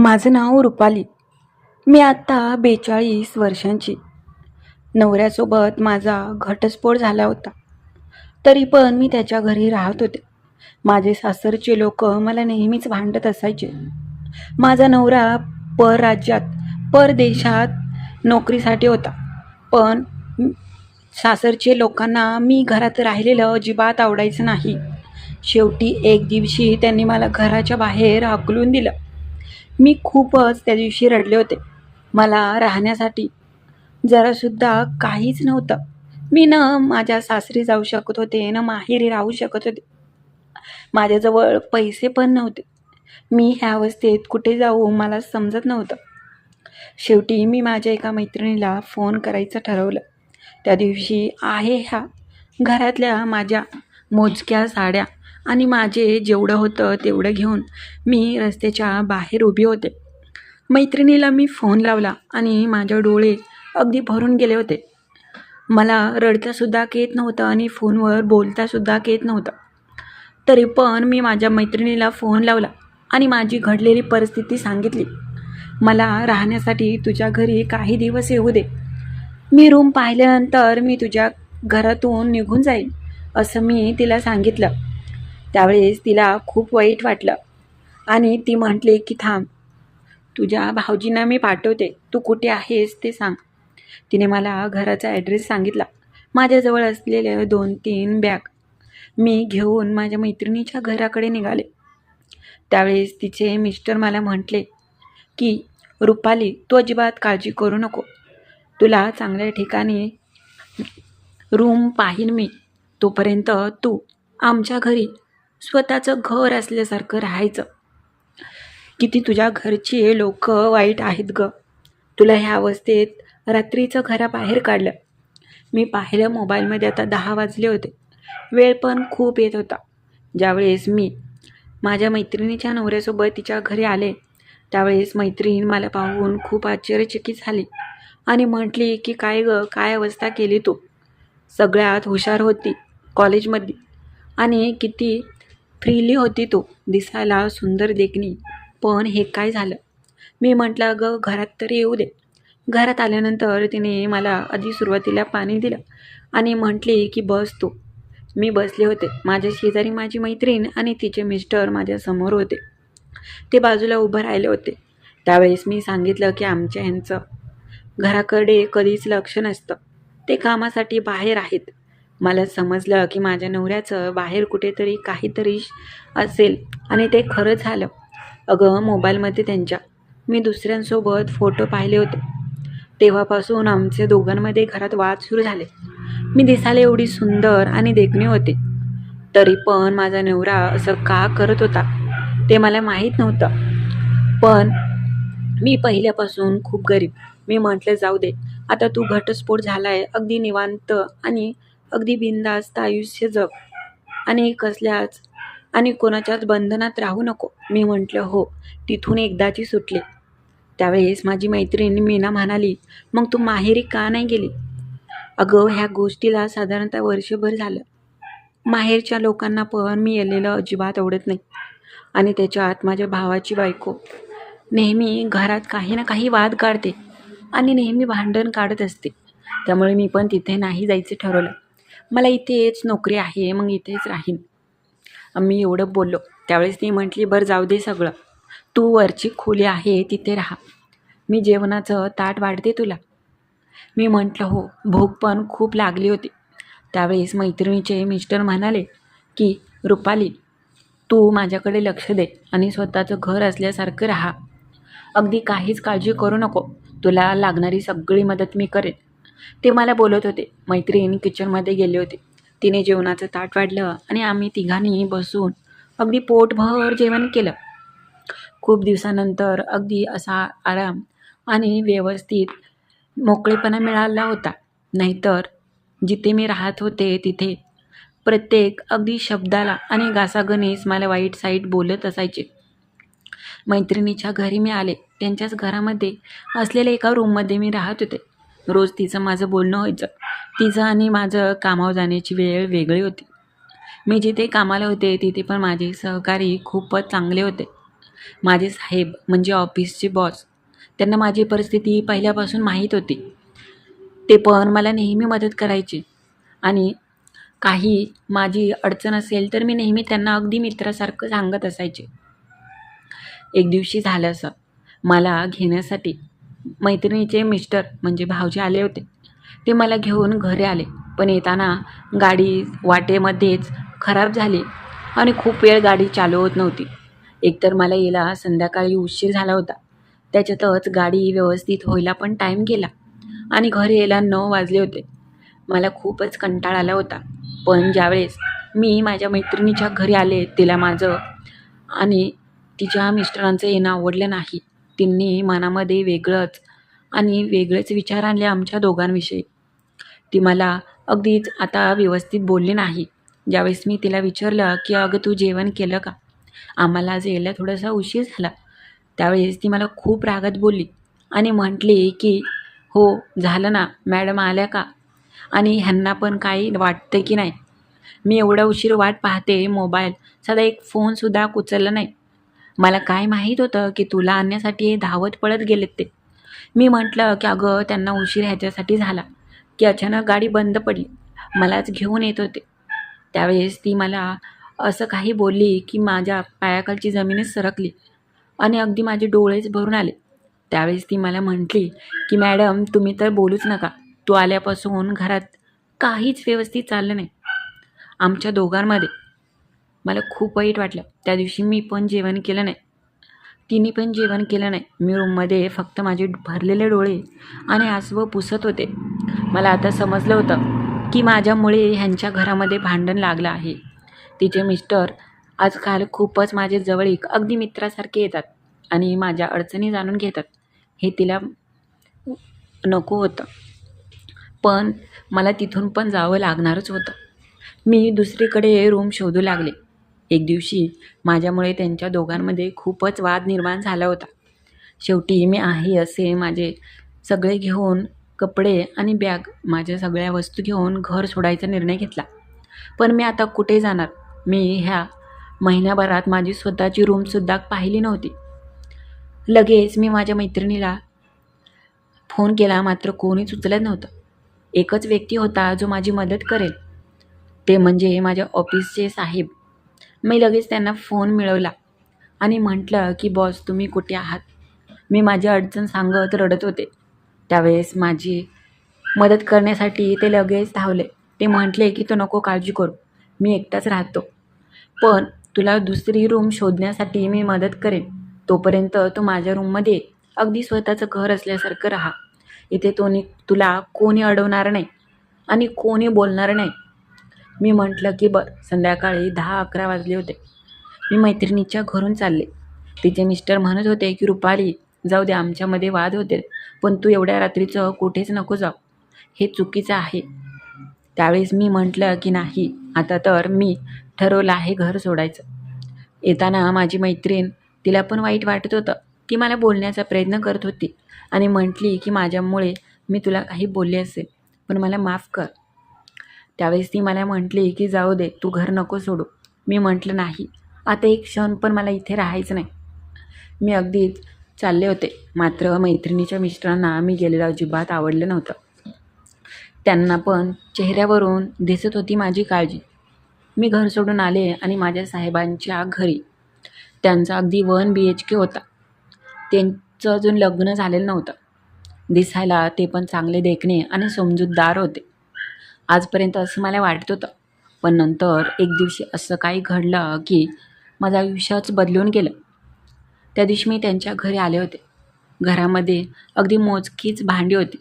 माझं नाव रुपाली. मी आत्ता बेचाळीस वर्षांची. नवऱ्यासोबत माझा घटस्फोट झाला होता. तरी पण मी त्याच्या घरी राहत होते. माझे सासरचे लोक मला नेहमीच भांडत असायचे. माझा नवरा परराज्यात परदेशात नोकरीसाठी होता. पण सासरचे लोकांना मी घरात राहिलेलं अजिबात आवडायचं नाही. शेवटी एक दिवशी त्यांनी मला घराच्या बाहेर हाकलून दिलं. मी खूपच त्या दिवशी रडले होते. मला राहण्यासाठी जरासुद्धा काहीच नव्हतं. मी न माझ्या सासरी जाऊ शकत होते न माहेरी राहू शकत होते. माझ्याजवळ पैसे पण नव्हते. मी ह्या अवस्थेत कुठे जाऊ मला समजत नव्हतं. शेवटी मी माझ्या एका मैत्रिणीला फोन करायचं ठरवलं. त्या दिवशी आहे ह्या घरातल्या माझ्या मोजक्या साड्या आणि माझे जेवढं होतं तेवढं घेऊन मी रस्त्याच्या बाहेर उभी होते. मैत्रिणीला मी फोन लावला आणि माझे डोळे अगदी भरून गेले होते. मला रडतासुद्धा येत नव्हतं आणि फोनवर बोलतासुद्धा येत नव्हतं. तरी पण मी माझ्या मैत्रिणीला फोन लावला आणि माझी घडलेली परिस्थिती सांगितली. मला राहण्यासाठी तुझ्या घरी काही दिवस येऊ दे. मी रूम पाहिल्यानंतर मी तुझ्या घरातून निघून जाईल असं मी तिला सांगितलं. त्यावेळेस तिला खूप वाईट वाटलं. आणि ती म्हटली की थांब तुझ्या भाऊजींना मी पाठवते. तू कुठे आहेस ते सांग. तिने मला घराचा ॲड्रेस सांगितला. माझ्याजवळ असलेले दोन तीन बॅग मी घेऊन माझ्या मैत्रिणीच्या घराकडे निघाले. त्यावेळेस तिचे मिस्टर मला म्हटले की रुपाली तू अजिबात काळजी करू नको. तुला चांगल्या ठिकाणी रूम पाहीन मी. तोपर्यंत तू आमच्या घरी स्वतःचं घर असल्यासारखं राहायचं. किती तुझ्या घरचे लोक वाईट आहेत ग. तुला ह्या अवस्थेत रात्रीचं घराबाहेर काढलं. मी पाहिलं मोबाईलमध्ये आता दहा वाजले होते. वेळ पण खूप येत होता. ज्यावेळेस मी माझ्या मैत्रिणीच्या नवऱ्यासोबत तिच्या घरी आले त्यावेळेस मैत्रीण मला पाहून खूप आश्चर्यचकित झाली आणि म्हटली की काय ग काय अवस्था केली तू? सगळ्यात हुशार होती कॉलेजमध्ये आणि किती फ्रीली होती तू दिसायला सुंदर देखणी. पण हे काय झालं? मी म्हटलं ग घरात तरी येऊ दे. घरात आल्यानंतर तिने मला आधी सुरुवातीला पाणी दिलं आणि म्हटली की बस तू. मी बसले होते. माझ्या शेजारी माझी मैत्रीण आणि तिचे मिस्टर माझ्यासमोर होते. ते बाजूला उभं राहिले होते. त्यावेळेस मी सांगितलं की आमच्या ह्यांचं घराकडे कधीच लक्ष नसतं. ते कामासाठी बाहेर आहेत. मला समजलं की माझ्या नवऱ्याचं बाहेर कुठेतरी काहीतरी असेल आणि ते खरं झालं. अगं मोबाईलमध्ये त्यांच्या. मी दुसऱ्यांसोबत फोटो पाहिले होते. तेव्हापासून आमचे दोघांमध्ये घरात वाद सुरू झाले. मी दिसायला एवढी सुंदर आणि देखणी होते. तरी पण माझा नवरा असं का करत होता ते मला माहीत नव्हतं. पण मी पहिल्यापासून खूप गरीब. मी म्हटलं जाऊ दे. आता तू घटस्फोट झाला आहे अगदी निवांत आणि अगदी बिनधास्त आयुष्य जग. आणि कसल्याच आणि कोणाच्याच बंधनात राहू नको. मी म्हटलं हो तिथून एकदाची सुटले. त्यावेळेस माझी मैत्रीण मीना म्हणाली मग तू माहेरी का नाही गेली? अगं ह्या गोष्टीला साधारणतः वर्षभर झालं. माहेरच्या लोकांना पण मी येलेलं अजिबात आवडत नाही. आणि त्याच्यात माझ्या भावाची बायको. नेहमी घरात काही ना काही वाद काढते आणि नेहमी भांडण काढत असते. त्यामुळे मी पण तिथे नाही जायचं ठरवलं. मला इथेच नोकरी आहे मग इथेच राहीन. मी एवढं बोललो. त्यावेळेस ती म्हटली बरं जाऊ दे सगळं. तू वरची खोली आहे तिथे राहा. मी जेवणाचं ताट वाढते तुला. मी म्हटलं हो. भूक पण खूप लागली होती. त्यावेळेस मैत्रिणीचे मिस्टर म्हणाले की रुपाली तू माझ्याकडे लक्ष दे आणि स्वतःचं घर असल्यासारखं राहा. अगदी काहीच काळजी करू नको. तुला लागणारी सगळी मदत मी करेन. ते मला बोलत होते. मैत्रीण किचनमध्ये गेले होते. तिने जेवणाचं ताट वाढलं आणि आम्ही तिघांनी बसून अगदी पोटभर जेवण केलं. खूप दिवसानंतर अगदी असा आराम आणि व्यवस्थित मोकळेपणा मिळाला होता. नाहीतर जिथे मी राहत होते तिथे प्रत्येक अगदी शब्दाला आणि घासागणीस मला वाईट साईट बोलत असायचे. मैत्रिणीच्या घरी मी आले. त्यांच्याच घरामध्ये असलेल्या एका रूममध्ये मी राहत होते. रोज तिचं माझं बोलणं व्हायचं. तिचं आणि माझं कामावर जाण्याची वेळ वेगळी होती. मी जिथे कामाला होते तिथे पण माझे सहकारी खूपच चांगले होते. माझे साहेब म्हणजे ऑफिसचे बॉस. त्यांना माझी परिस्थिती पहिल्यापासून माहीत होती. ते पण मला नेहमी मदत करायचे. आणि काही माझी अडचण असेल तर मी नेहमी त्यांना अगदी मित्रासारखं सांगत असायचे. एक दिवशी झालं असं. मला घेण्यासाठी मैत्रिणीचे मिस्टर म्हणजे भाऊजी आले होते. ते मला घेऊन घरी आले. पण येताना गाडी वाटेमध्येच खराब झाली आणि खूप वेळ गाडी चालू होत नव्हती. एकतर मला यायला संध्याकाळी उशीर झाला होता. त्याच्यातच गाडी व्यवस्थित व्हायला पण टाईम गेला आणि घरी यायला नऊ वाजले होते. मला खूपच कंटाळ आला होता. पण ज्यावेळेस मी माझ्या मैत्रिणीच्या घरी आले तिला माझं आणि तिच्या मिस्टरांचं येणं आवडलं नाही. तिने मनामध्ये वेगळंच आणि वेगळेच विचार आणले आमच्या दोघांविषयी. ती मला अगदीच आता व्यवस्थित बोलली नाही. ज्यावेळेस मी तिला विचारलं की अगं तू जेवण केलं का? आम्हाला आज यायला थोडासा उशीर झाला. त्यावेळेस ती मला खूप रागात बोलली आणि म्हटली की हो झालं ना मॅडम आल्या का? आणि ह्यांना पण काही वाटतं की नाही. मी एवढा उशीर वाट पाहते मोबाईल साधा एक फोनसुद्धा उचलला नाही. मला काय माहीत होतं की तुला आणण्यासाठी धावत पळत गेलेत ते. मी म्हटलं की अगं त्यांना उशीर ह्याच्यासाठी झाला की अचानक गाडी बंद पडली. मलाच घेऊन येत होते. त्यावेळेस ती मला असं काही बोलली की माझ्या पायाखालची जमीनच सरकली आणि अगदी माझे डोळेच भरून आले. त्यावेळेस ती मला म्हटली की मॅडम तुम्ही तर बोलूच नका. तू आल्यापासून घरात काहीच व्यवस्थित चाललं नाही. आमच्या दोघांमध्ये मला खूप वाईट वाटलं. त्या दिवशी मी पण जेवण केलं नाही. तिने पण जेवण केलं नाही. मी रूममध्ये फक्त माझे भरलेले डोळे आणि आसवं पुसत होते. मला आता समजलं होतं की माझ्यामुळे ह्यांच्या घरामध्ये भांडण लागलं आहे. तिचे मिस्टर आजकाल खूपच माझे जवळीक अगदी मित्रासारखे येतात आणि माझ्या अडचणी जाणून घेतात. हे तिला नको होतं. पण मला तिथून पण जावं लागणारच होतं. मी दुसरीकडे रूम शोधू लागले. एक दिवशी माझ्यामुळे त्यांच्या दोघांमध्ये खूपच वाद निर्माण झाला होता. शेवटी मी आहे असे माझे सगळे घेऊन कपडे आणि बॅग माझ्या सगळ्या वस्तू घेऊन घर सोडायचा निर्णय घेतला. पण मी आता कुठे जाणार? मी ह्या महिन्याभरात माझी स्वतःची रूमसुद्धा पाहिली नव्हती. लगेच मी माझ्या मैत्रिणीला फोन केला मात्र कोणीच उचलत नव्हतं. एकच व्यक्ती होता जो माझी मदत करेल. ते म्हणजे माझ्या ऑफिसचे साहेब. मी लगेच त्यांना फोन मिळवला. आणि म्हटलं की बॉस तुम्ही कुठे आहात? मी माझी अडचण सांगत रडत होते. त्यावेळेस माझी मदत करण्यासाठी ते लगेच धावले. ते म्हटले की तो नको काळजी करू. मी एकटाच राहतो. पण तुला दुसरी रूम शोधण्यासाठी मी मदत करेन. तोपर्यंत तू माझ्या रूममध्ये अगदी स्वतःचं घर असल्यासारखं राहा. इथे तो तुला कोणी अडवणार नाही आणि कोणी बोलणार नाही. मी म्हटलं की बरं संध्याकाळी दहा अकरा वाजले होते. मी मैत्रिणीच्या घरून चालले. तिचे मिस्टर म्हणत होते की रुपाली जाऊ दे आमच्यामध्ये वाद होते. पण तू एवढ्या रात्रीचं कुठेच नको जाऊ. हे चुकीचं आहे. त्यावेळेस मी म्हटलं की नाही आता तर मी ठरवलं आहे घर सोडायचं. येताना माझी मैत्रीण तिला पण वाईट वाटत होतं ती मला बोलण्याचा प्रयत्न करत होती आणि म्हटली की माझ्यामुळे मी तुला काही बोलले असेल पण मला माफ कर. त्यावेळेस ती मला म्हटली की जाऊ दे तू घर नको सोडू. मी म्हटलं नाही. आता एक क्षण पण मला इथे राहायचं नाही. मी अगदीच चालले होते. मात्र मैत्रिणीच्या मिस्टरांना मी गेलेलं अजिबात आवडलं नव्हतं. त्यांना पण चेहऱ्यावरून दिसत होती माझी काळजी. मी घर सोडून आले आणि माझ्या साहेबांच्या घरी. त्यांचा अगदी वन बी एच के होता. त्यांचं अजून लग्न झालेलं नव्हतं. दिसायला ते पण चांगले देखणे आणि समजूतदार होते. आजपर्यंत असं मला वाटत होतं. पण नंतर एक दिवशी असं काही घडलं की माझं आयुष्यच बदलून गेलं. त्या दिवशी मी त्यांच्या घरी आले होते. घरामध्ये अगदी मोजकीच भांडी होती.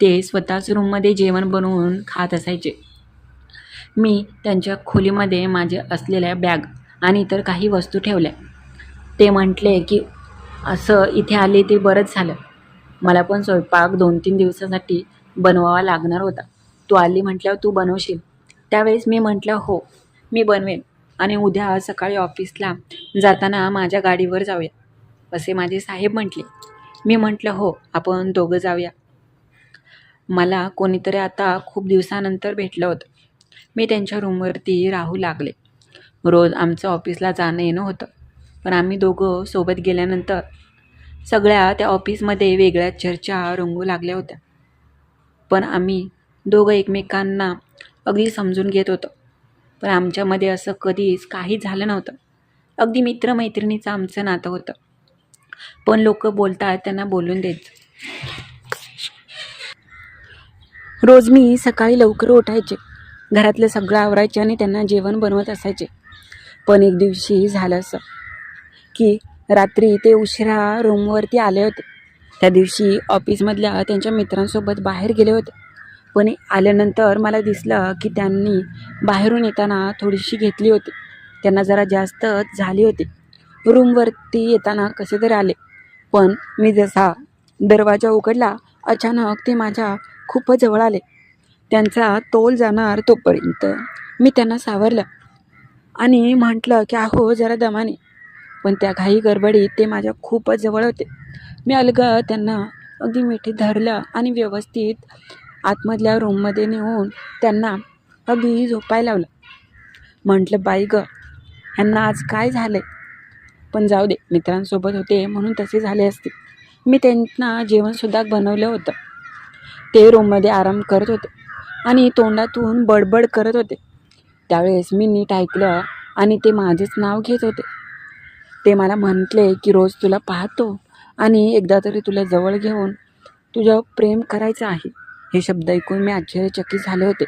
ते स्वतःच रूममध्ये जेवण बनवून खात असायचे. मी त्यांच्या खोलीमध्ये माझे असलेल्या बॅग आणि इतर काही वस्तू ठेवल्या. ते म्हटले की असं इथे आले ते बरंच झालं. मला पण स्वयंपाक दोन तीन दिवसासाठी बनवावा लागणार होता. तू आली म्हटल्यावर तू बनवशील. त्यावेळेस मी म्हटलं हो मी बनवेन आणि उद्या सकाळी ऑफिसला जाताना माझ्या गाडीवर जाऊया असे माझे साहेब म्हटले. मी म्हटलं हो आपण दोघं जाऊया. मला कोणीतरी आता खूप दिवसानंतर भेटलं होतं. मी त्यांच्या रूमवरती राहू लागले. रोज आमचं ऑफिसला जाणं येणं होतं पण आम्ही दोघं सोबत गेल्यानंतर सगळ्या त्या ऑफिसमध्ये वेगळ्या चर्चा रंगू लागल्या होत्या. पण आम्ही दोघं एकमेकांना अगदी समजून घेत होतं. पण आमच्यामध्ये असं कधीच काही झालं नव्हतं. अगदी मित्रमैत्रिणीचं आमचं नातं होतं. पण लोक बोलतात त्यांना बोलून देत. रोज मी सकाळी लवकर उठायचे. घरातलं सगळं आवरायचे आणि त्यांना जेवण बनवत असायचे. पण एक दिवशी झालं असं की रात्री ते उशिरा रूमवरती आले होते. त्या दिवशी ऑफिसमधल्या त्यांच्या मित्रांसोबत बाहेर गेले होते. पण आल्यानंतर मला दिसलं की त्यांनी बाहेरून येताना थोडीशी घेतली होती. त्यांना जरा जास्तच झाली होती. रूमवरती येताना कसे तरी आले. पण मी जसा दरवाजा उघडला अचानक ते माझ्या खूपच जवळ आले. त्यांचा तोल जाणार तोपर्यंत मी त्यांना सावरलं आणि म्हटलं की अहो जरा दमाने. पण त्या घाई गडबडीत ते माझ्या खूपच जवळ होते. मी अलगद त्यांना अगदी मिठी धरलं आणि व्यवस्थित आतमधल्या रूममध्ये नेऊन त्यांना अगदी झोपायला लावलं. म्हटलं बाई ग ह्यांना आज काय झालं पण जाऊ दे मित्रांसोबत होते म्हणून तसे झाले असते. मी त्यांना जेवणसुद्धा बनवलं होतं. ते रूममध्ये आराम करत होते आणि तोंडातून बडबड करत होते. त्यावेळेस मी नीट ऐकलं आणि ते माझेच नाव घेत होते. ते मला म्हटले की रोज तुला पाहतो आणि एकदा तरी तुला जवळ घेऊन तुझ्यावर प्रेम करायचं आहे. हे शब्द ऐकून मी आश्चर्यचकित झाले होते.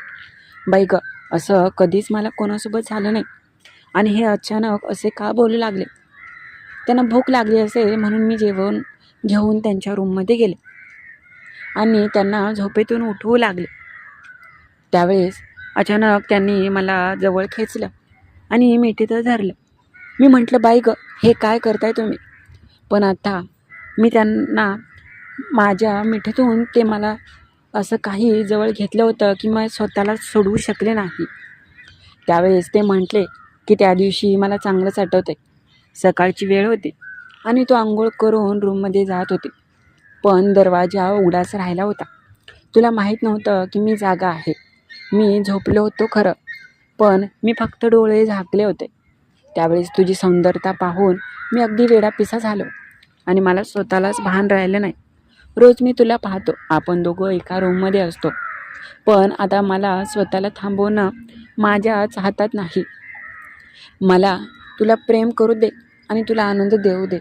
बाई ग असं कधीच मला कोणासोबत झालं नाही. आणि हे अचानक असे का बोलू लागले? त्यांना भूक लागली असेल म्हणून मी जेवण घेऊन त्यांच्या रूममध्ये गेले. आणि त्यांना झोपेतून उठवू लागले. त्यावेळेस अचानक त्यांनी मला जवळ खेचलं आणि मिठीतच धरलं. मी म्हटलं बाई ग हे काय करताय तुम्ही? पण आता मी त्यांना माझ्या मिठीतून ते मला असं काही जवळ घेतलं होतं की मग स्वतःला सोडवू शकले नाही. त्यावेळेस ते म्हटले की त्या दिवशी मला चांगलंच आठवतं आहे सकाळची वेळ होती आणि तो आंघोळ करून रूममध्ये जात होते. पण दरवाजा उघडाच राहिला होता. तुला माहीत नव्हतं की मी जागा आहे. मी झोपलो होतो खरं पण मी फक्त डोळे झाकले होते. त्यावेळेस तुझी सौंदर्यता पाहून मी अगदी वेडापिसा झालो आणि मला स्वतःलाच भान राहिलं नाही. रोज मी तुला पाहतो. आपण दोघं एका रूममध्ये असतो. पण आता मला स्वतःला थांबवणं माझ्याच हातात नाही. मला तुला प्रेम करू दे आणि तुला आनंद देऊ दे.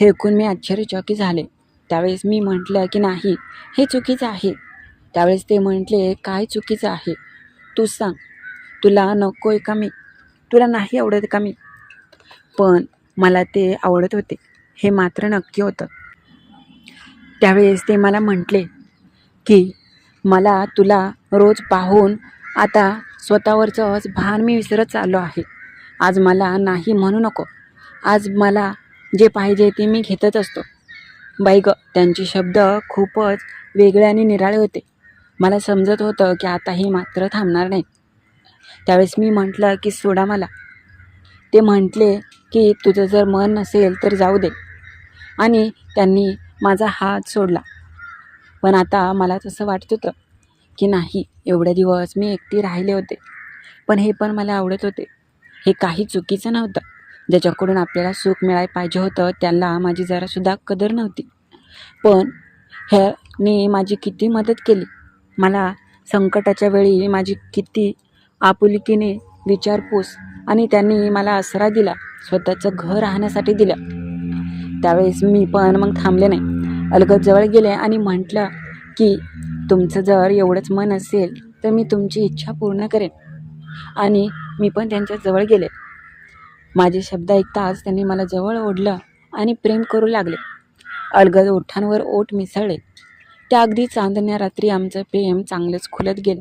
हे ऐकून मी आश्चर्यचकी झाले. त्यावेळेस मी म्हटलं की नाही हे चुकीचं आहे. त्यावेळेस ते म्हटले काय चुकीचं आहे? तू सांग. तुला नको आहे का मी? तुला नाही आवडत का मी? पण मला ते आवडत होते. हे मात्र नक्की होतं. त्यावेळेस ते मला म्हटले की मला तुला रोज पाहून आता स्वतःवरचंच भान मी विसरत चाललो आहे. आज मला नाही म्हणू नको. आज मला जे पाहिजे ते मी घेतच असतो. बाई ग त्यांचे शब्द खूपच वेगळे आणि निराळे होते. मला समजत होतं की आता हे मात्र थांबणार नाही. त्यावेळेस मी म्हटलं की सोडा मला. ते म्हटले की तुझं जर मन नसेल तर जाऊ दे. आणि त्यांनी माझा हात सोडला. पण आता मला तसं वाटत होतं की नाही एवढे दिवस मी एकटी राहिले होते. पण हे पण मला आवडत होते. हे काही चुकीचं नव्हतं. ज्याच्याकडून आपल्याला सुख मिळायला पाहिजे होतं त्याला माझी जरासुद्धा कदर नव्हती. पण ह्याने माझी किती मदत केली. मला संकटाच्या वेळी माझी किती आपुलकीने विचारपूस आणि त्यांनी मला आसरा दिला स्वतःचं घर राहण्यासाठी दिलं. त्यावेळेस मी पण मग थांबले नाही. अलगद जवळ गेले आणि म्हटलं की तुमचं जर एवढंच मन असेल तर मी तुमची इच्छा पूर्ण करेन. आणि मी पण त्यांच्या जवळ गेले. माझे शब्द ऐकताच त्यांनी मला जवळ ओढलं आणि प्रेम करू लागले. अलगद ओठांवर ओठ मिसळले. त्या अगदी चांदण्या रात्री आमचं प्रेम चांगलंच खुलत गेलं.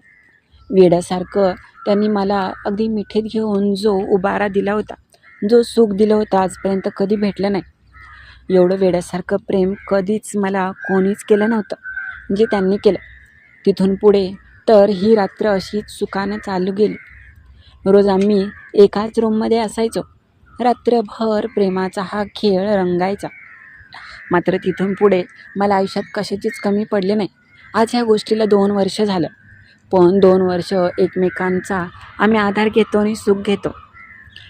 वेड्यासारखं त्यांनी मला अगदी मिठीत घेऊन जो उबारा दिला होता जो सुख दिलं होतं आजपर्यंत कधी भेटलं नाही. एवढं वेड्यासारखं प्रेम कधीच मला कोणीच केलं नव्हतं. जे त्यांनी केलं. तिथून पुढे तर ही रात्र अशीच सुखानं चालू गेली. रोज आम्ही एकाच रूममध्ये असायचो. रात्रभर प्रेमाचा हा खेळ रंगायचा. मात्र तिथून पुढे मला आयुष्यात कशाचीच कमी पडले नाही. आज ह्या गोष्टीला दोन वर्ष झालं. पण दोन वर्ष एकमेकांचा आम्ही आधार घेतो आणि सुख घेतो.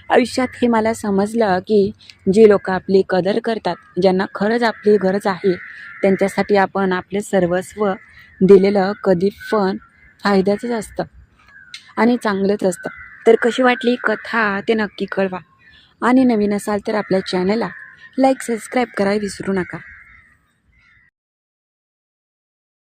आयुष्यात हे मला समजलं की जी लोक आपली कदर करतात ज्यांना खरंच आपली गरज आहे त्यांच्यासाठी आपण आपले सर्वस्व दिलेलं कधी पण फायद्याचंच असतं आणि चांगलंच असतं. तर कशी वाटली कथा ते नक्की कळवा. आणि नवीन असाल तर आपल्या चॅनलला लाईक सबस्क्राईब करायला विसरू नका.